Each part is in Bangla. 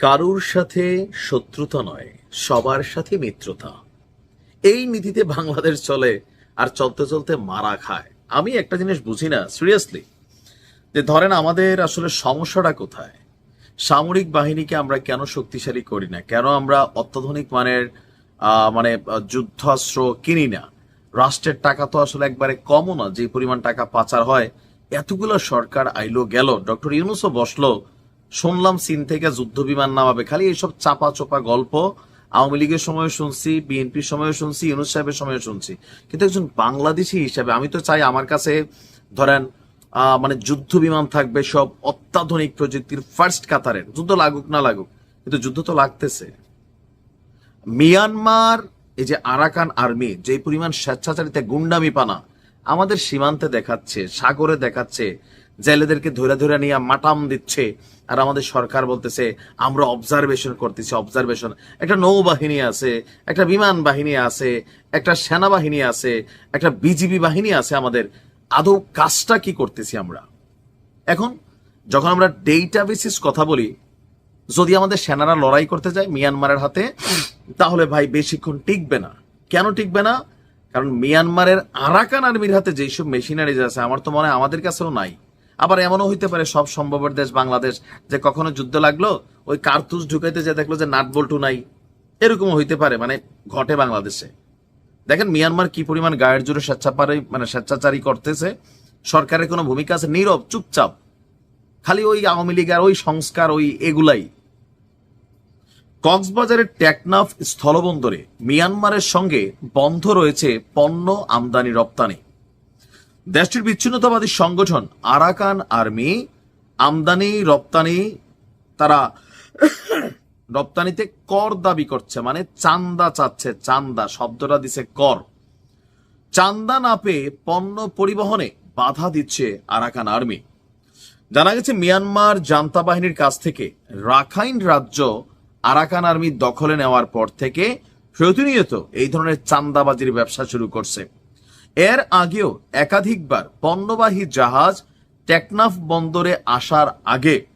কারুর সাথে শত্রুতা নয়, সবার সাথে মিত্রতা। এই নীতিতে বাংলাদেশ চলে আর চলতে চলতে মারা খায়। আমি একটা জিনিস বুঝি না সিরিয়াসলি যে ধরেন আমাদের আসলে সমস্যাটা কোথায়? সামরিক বাহিনীকে আমরা কেন শক্তিশালী করি না? কেন আমরা অত্যাধুনিক মানের মানে যুদ্ধাস্ত্র কিনি না? রাষ্ট্রের টাকা তো আসলে একবারে কমও না, যে পরিমাণ টাকা পাচার হয়, এতগুলো সরকার আইলো, গেল। ডক্টর ইউনুসও বসল শুনলাম চীন থেকে যুদ্ধ বিমান নামাবে। খালি এইসব চাপা চোপা গল্প আওয়ামী লীগের সময় শুনছি, বিএনপির সময় শুনছি, ইউনুস সাহেবের সময় শুনছি। কিন্তু একজন বাংলাদেশি হিসাবে আমি তো চাই আমার কাছে ধরেন মানে যুদ্ধ বিমান থাকবে সব অত্যাধুনিক প্রযুক্তির ফার্স্ট কাতারের যুদ্ধ লাগুক না লাগুক, কিন্তু যুদ্ধ তো লাগতেছে। মিয়ানমার, এই যে আরাকান আর্মি যে পরিমাণ স্বেচ্ছাচারিতা গুন্ডামি পানা আমাদের সীমান্তে দেখাচ্ছে, সাগরে দেখাচ্ছে, জেলেদেরকে ধরে ধরে নিয়ে মাটাম দিচ্ছে আর আমাদের সরকার বলতেছে, আমরা অবজারভেশন করতেছি অবজারভেশন একটা নৌবাহিনী আছে, একটা বিমান বাহিনী আছে, একটা সেনাবাহিনী আছে, একটা বিজিবি বাহিনী আছে আমাদের। আদৌ কাজটা কি করতেছি আমরা? এখন যখন আমরা ডেটা বেসিস কথা বলি, যদি আমাদের সেনারা লড়াই করতে যায় মিয়ানমারের হাতে, তাহলে ভাই বেশিক্ষণ টিকবে না। কেন টিকবে না? কারণ মিয়ানমারের আরাকান আর্মির হাতে যেসব মেশিনারিজ আছে, আমার তো মনে হয় আমাদের কাছেও নাই। আবার এমনও হইতে পারে, সব সম্ভবের দেশ বাংলাদেশ, যে কখনো যুদ্ধ লাগল, ওই কার্তুজ ঢুকাইতে যে দেখল যে নাট বল্টু নাই। এরকমও হইতে পারে মানে ঘটে বাংলাদেশে। দেখেন মিয়ানমার কি পরিমাণ গায়ের জোরে স্বেচ্ছাপারি মানে স্বেচ্ছাচারী করতেছে, সরকারের কোনো ভূমিকা আছে? নীরব, চুপচাপ। খালি ওই আওয়ামী লীগ আর ওই সংস্কার, ওই এগুলাই। কক্সবাজারের টেকনাফ স্থলবন্দরে মিয়ানমারের সঙ্গে বন্ধ রয়েছে পণ্য আমদানি রপ্তানি। দেশটির বিচ্ছিন্নতাবাদী সংগঠন আরাকান আর্মি আমদানি, রপ্তানি, তারা রপ্তানিতে কর দাবি করছে মানে চান্দা চাচ্ছে, চান্দা, শব্দটা দিছে কর। চান্দা না পেয়ে পণ্য পরিবহনে বাধা দিচ্ছে আরাকান আর্মি। জানা গেছে, মিয়ানমার জান্তা বাহিনীর কাছ থেকে রাখাইন রাজ্য আরাকান আর্মি দখলে নেওয়ার পর থেকে প্রতিনিয়ত এই ধরনের চান্দাবাজির ব্যবসা শুরু করছে। এর আগেও একাধিকবার পণ্যবাহী জাহাজ টেকনাফ বন্দরে আসার আগে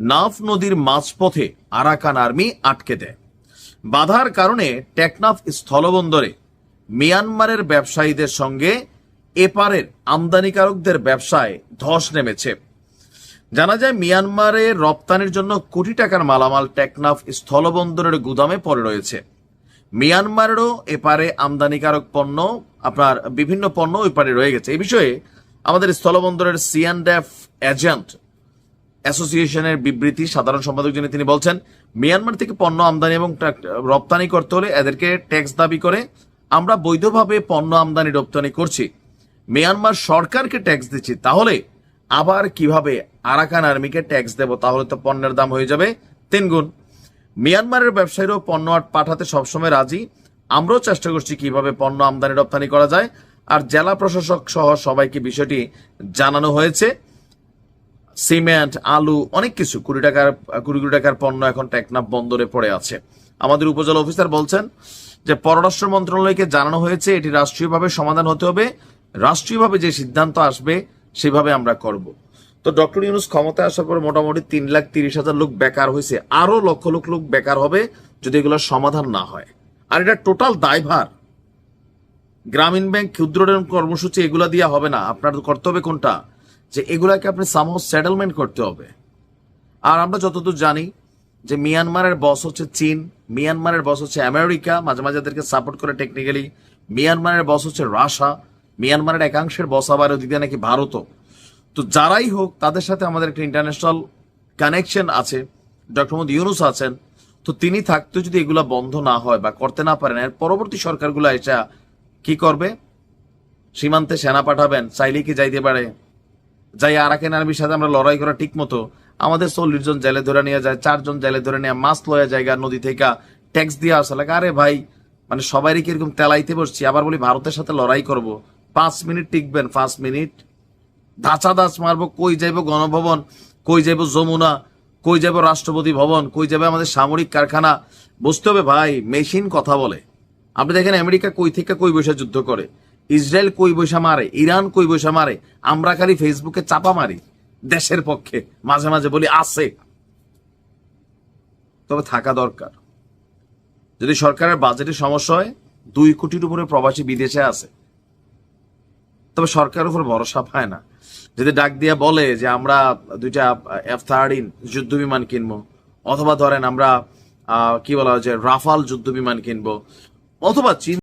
নাফ নদীর মাঝপথে আরাকান আর্মি আটকে দেয়। বাধার কারণে টেকনাফ স্থলবন্দরে মিয়ানমারের ব্যবসায়ীদের সঙ্গে এপারের আমদানিকারকদের ব্যবসায় ধস নেমেছে। জানা যায়, মিয়ানমারে রপ্তানির জন্য কোটি টাকার মালামাল টেকনাফ স্থলবন্দরের গুদামে পড়ে রয়েছে। মিয়ানমারেরও এপারে আমদানিকারক পণ্য, আপনার বিভিন্ন পণ্য এপারে রয়ে গেছে। এই বিষয়ে আমাদের স্থলবন্দরের সিয়ানডেফ এজেন্ট অ্যাসোসিয়েশনের বিবৃতি সাধারণ সম্পাদক যিনি, তিনি বলছেন, মিয়ানমার থেকে পণ্য আমদানি এবং রপ্তানি করতে হলে এদেরকে ট্যাক্স দাবি করে আমরা বৈধভাবে পণ্য আমদানি রপ্তানি করছি। মিয়ানমার সরকারকে ট্যাক্স দিচ্ছি, তাহলে আবার কীভাবে আরাকান আর্মিকে ট্যাক্স দেব? তাহলে তো পণ্যের দাম হয়ে যাবে। তিন গুণ মিয়ানমারের ব্যবসায়ীরাও পণ্য পাঠাতে সবসময় রাজি। আমরাও চেষ্টা করছি কীভাবে পণ্য আমদানি রপ্তানি করা যায়। আর জেলা প্রশাসক সহ সবাইকে বিষয়টি জানানো হয়েছে। সিমেন্ট, আলু, অনেক কিছু কুড়ি টাকার, কুড়ি কোটি টাকার পণ্য এখন টেকনাফ বন্দরে পড়ে আছে। আমাদের উপজেলা অফিসার বলছেন যে পররাষ্ট্র মন্ত্রণালয়কে জানানো হয়েছে, এটি রাষ্ট্রীয়ভাবে সমাধান হতে হবে। রাষ্ট্রীয়ভাবে যে সিদ্ধান্ত আসবে, সেভাবে আমরা করব। তো ডক্টর ইউনুস ক্ষমতায় আসার পর মোটামুটি তিন লাখ তিরিশ হাজার লোক বেকার হয়েছে। আরও লক্ষ লক্ষ লোক বেকার হবে যদি এগুলোর সমাধান না হয়। আর এটা টোটাল দায়ভার। গ্রামীণ ব্যাংক ক্ষুদ্র ঋণ কর্মসূচি এগুলা দিয়ে হবে না। আপনার করতে হবে কোনটা? যে এগুলাকে আপনি সামহ সেটেলমেন্ট করতে হবে। আর আমরা যতদূর জানি যে মিয়ানমারের বস হচ্ছে চীন, মিয়ানমারের বস হচ্ছে আমেরিকা, মাঝে মাঝে এদেরকে সাপোর্ট করে টেকনিক্যালি মিয়ানমারের বস হচ্ছে রাশা মিয়ানমারের একাংশের বস আবার ওদিকে নাকি ভারতও। তো যারাই হোক, তাদের সাথে আমাদের একটা ইন্টারন্যাশনাল কানেকশন আছে। ডক্টর মোহাম্মদ ইউনুস আছেন। তো তিনি থাকতে যদি এগুলা বন্ধ না হয় বা করতে না পারেন, এর পরবর্তী সরকারগুলো এটা কি করবে? সীমান্তে সেনা পাঠাবেন চাইলে কি যাইতে পারে? যাই আরাকেন আর্মির সাথে আমরা লড়াই করা ঠিক মতো, আমাদের চল্লিশ জন জেলে ধরে নিয়ে যায় চারজন জেলে ধরে নিয়ে মাছ লয়া জায়গা, নদী থেকে ট্যাক্স দিয়ে আসা লাগে। আরে ভাই মানে সবারই কীরকম তেলাইতে বসছি? আবার বলি, ভারতের সাথে লড়াই করব। পাঁচ মিনিট টিকবেন, পাঁচ মিনিট। ধাঁচা দাস মারবো, কই যাইব গণভবন, কই যাইব যমুনা, কই যাইব রাষ্ট্রপতি ভবন, কই যাবে আমাদের সামরিক কারখানা। বুঝতে হবে ভাই, মেশিন কথা বলে। আপনি দেখেন আমেরিকা কই থেকে কই বৈশা যুদ্ধ করে? ইসরায়েল কই বৈশা মারে? ইরান কই বৈশা মারে? আমরা খালি ফেসবুকে চাপা মারি, দেশের পক্ষে। মাঝে মাঝে বলি, আছে। তবে থাকা দরকার। যদি সরকারের বাজেটের সমস্যা হয়, দুই কোটির উপরে প্রবাসী বিদেশে আছে। তবে সরকারের উপর ভরসা পায় না। যদি ডাক দিয়ে বলে যে আমরা দুইটা এফ থার্টিন যুদ্ধ বিমান কিনবো, অথবা ধরেন আমরা কি বলা হয় যে রাফাল যুদ্ধ বিমান কিনবো, অথবা চীন